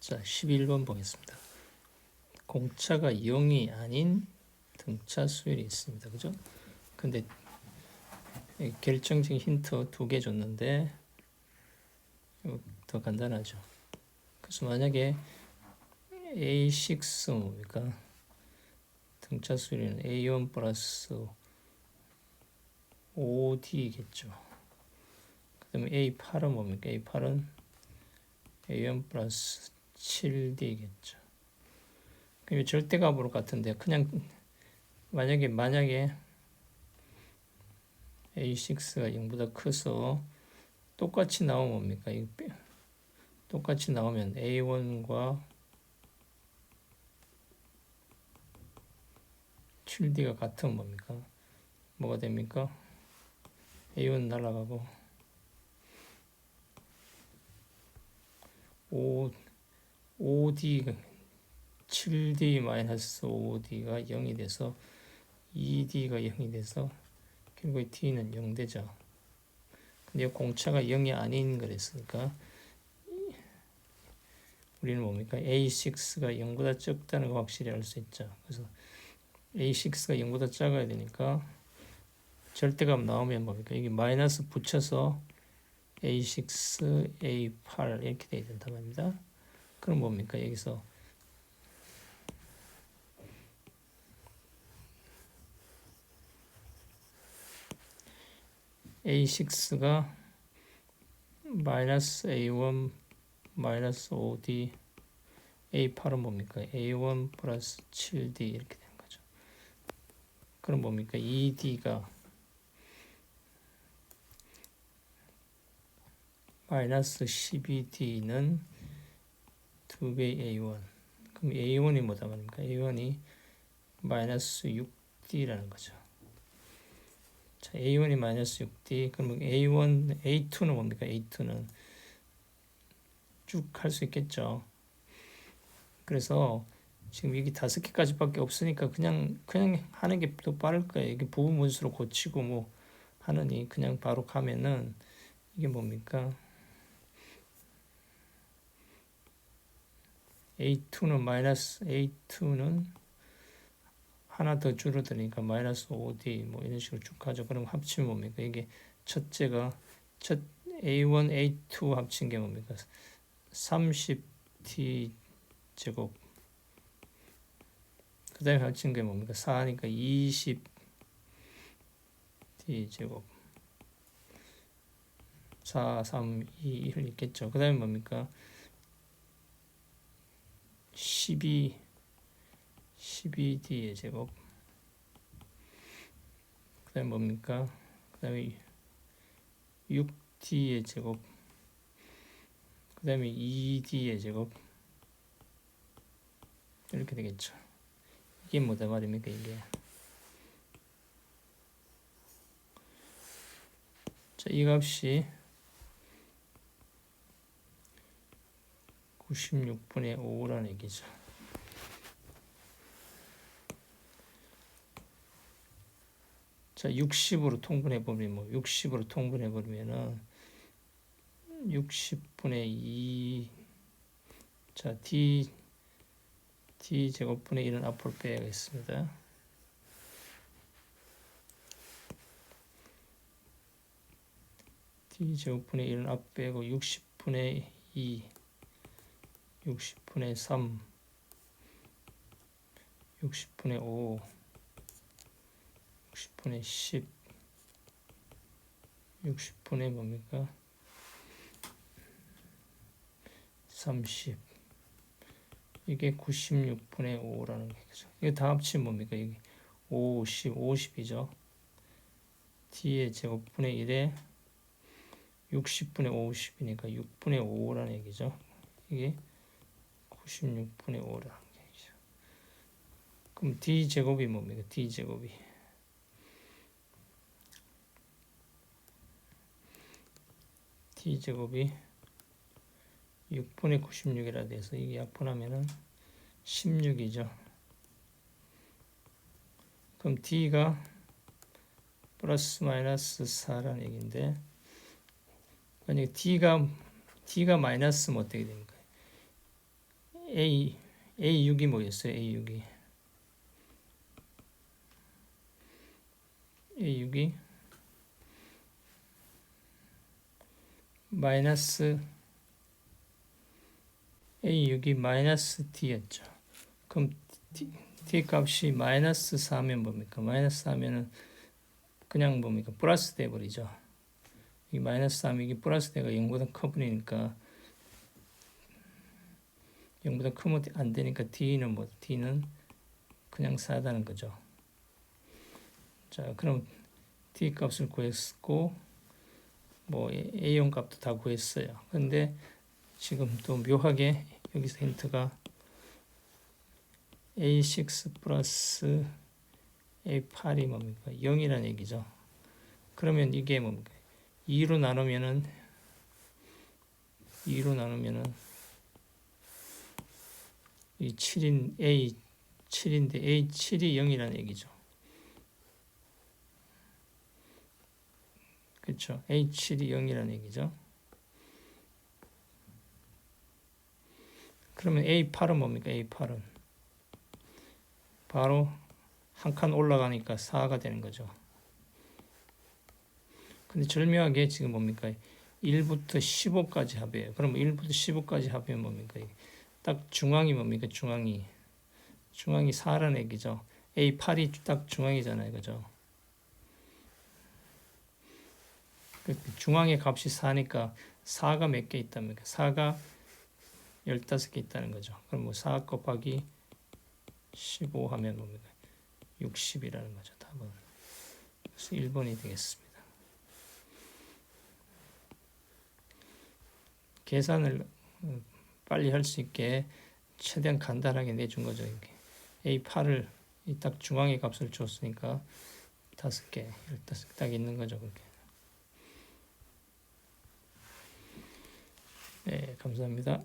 자, 11번 보겠습니다. 공차가 0이 아닌 등차 수열이 있습니다. 그죠? 근데 이 결정적인 힌트 두 개 줬는데 더 간단하죠. 그래서 만약에 A6 뭡니까? 등차 수열은 A1 플러스 5D겠죠. 그 다음에 A8은 뭡니까? A8은 A1 플러스 7D겠죠. 그럼 절대값으로 같은데 그냥 만약에 만약에 A6가 0보다 커서 똑같이 나오면 뭡니까? 똑같이 나오면 A1과 7D가 같으면 뭡니까? 뭐가 됩니까? A1 날아가고 5 5D 7D 마이너스 5D가 0이 돼서 2D가 0이 돼서 결국 D는 0 되죠. 근데 이 공차가 0이 아닌 거랬으니까 우리는 뭡니까? A6가 0보다 적다는 거 확실히 알 수 있죠. 그래서 A6가 0보다 작아야 되니까 절대값 나오면 뭡니까? 이게 마이너스 붙여서 A6, A8 이렇게 돼야 된단 말입니다. 그럼 뭡니까? 여기서 A6가 마이너스 A1 마이너스 5D A8은 뭡니까? A1 플러스 7D 이렇게 되는 거죠. 그럼 뭡니까? 2D가 마이너스 12D는 2배 A1 그럼 A1이 뭐다 말입니까? A1이 마이너스 6D라는 거죠. 자, A1이 마이너스 6D 그러면 A1, A2는 뭡니까? A2는 쭉 할 수 있겠죠. 그래서 지금 이게 다섯 개까지밖에 없으니까 그냥 그냥 하는 게 더 빠를 거예요. 이게 부분 문수로 고치고 뭐 하느니 그냥 바로 가면은 이게 뭡니까? A2는 마이너스 A2는 하나 더 줄어드니까 마이너스 5D 뭐 이런 식으로 쭉 가죠. 그럼 합치면 뭡니까? 이게 첫째가 첫 A1, A2 합친 게 뭡니까? 30T 제곱 그 다음에 합친 게 뭡니까? 4니까 20T 제곱 4, 3, 2, 1 있겠죠. 그 다음에 뭡니까? 12 12D의 제곱 그 다음에 뭡니까? 그 다음에 6D의 제곱 그 다음에 2D의 제곱 이렇게 되겠죠. 이게 뭐다 말입니까 이게 자, 이 값이 96분의 5라는 얘기죠. 자, 60으로 통분해 버리면 뭐 60으로 통분해 버리면은 60분의 2 자, d d 제곱분의 1은 앞으로 빼야겠습니다. d 제곱분의 1은 앞 빼고 60분의 2 60분의 3 60분의 5 60분의 10 60분의 뭡니까? 30 이게 96분의 5라는 거죠. 이게 다 합치면 뭡니까? 이게 50, 50이죠. t의 제곱분의 1에 60분의 50이니까 6분의 5라는 얘기죠. 이게 96분의 5라는 얘기죠. 그럼 d 제곱이 뭡니까? d 제곱이 d 제곱이 6분의 96이라 돼서 이게 약분하면은 16이죠. 그럼 d가 플러스 마이너스 4라는 얘기인데 만약에 d가 d가 마이너스면 어떻게 됩니까? A A6이 뭐였어요? A6이 A6이 마이너스 A6이 마이너스 T였죠. 그럼 T, T 값이 마이너스 4면 뭡니까? 마이너스 4면은 그냥 뭡니까? 플러스 돼버리죠. 이 마이너스 3 이게 플러스 돼가 0보다 커버리니까 0보다 크면 안 되니까 D는 뭐 D는 그냥 4다는 거죠. 자, 그럼 D 값을 구했고 뭐 A용 값도 다 구했어요. 근데 지금 또 묘하게 여기서 힌트가 A6 플러스 A8이 뭡니까? 0이라는 얘기죠. 그러면 이게 뭡니까? 2로 나누면은 2로 나누면은 이 7인 A 7인데 A7이 0이라는 얘기죠. 그렇죠. A7이 0이라는 얘기죠. 그러면 A8은 뭡니까? A8은 바로 한 칸 올라가니까 4가 되는 거죠. 근데 절묘하게 지금 뭡니까? 1부터 15까지 합이에요. 그럼 1부터 15까지 합이면 뭡니까? 딱 중앙이 뭡니까? 중앙이. 중앙이 4라는 얘기죠. A8이 딱 중앙이잖아요. 그죠? 그 중앙의 값이 4니까 4가 몇 개 있답니까? 4가 15개 있다는 거죠. 그럼 뭐 4 곱하기 15 하면 뭡니까? 60이라는 거죠. 답은. 그래서 1번이 되겠습니다. 계산을 어, 빨리 할 수 있게 최대한 간단하게 내준 거죠. 이게 A8을 딱 중앙의 값을 줬으니까 다섯 개, 열다섯 딱 있는 거죠. 그렇게. 네, 감사합니다.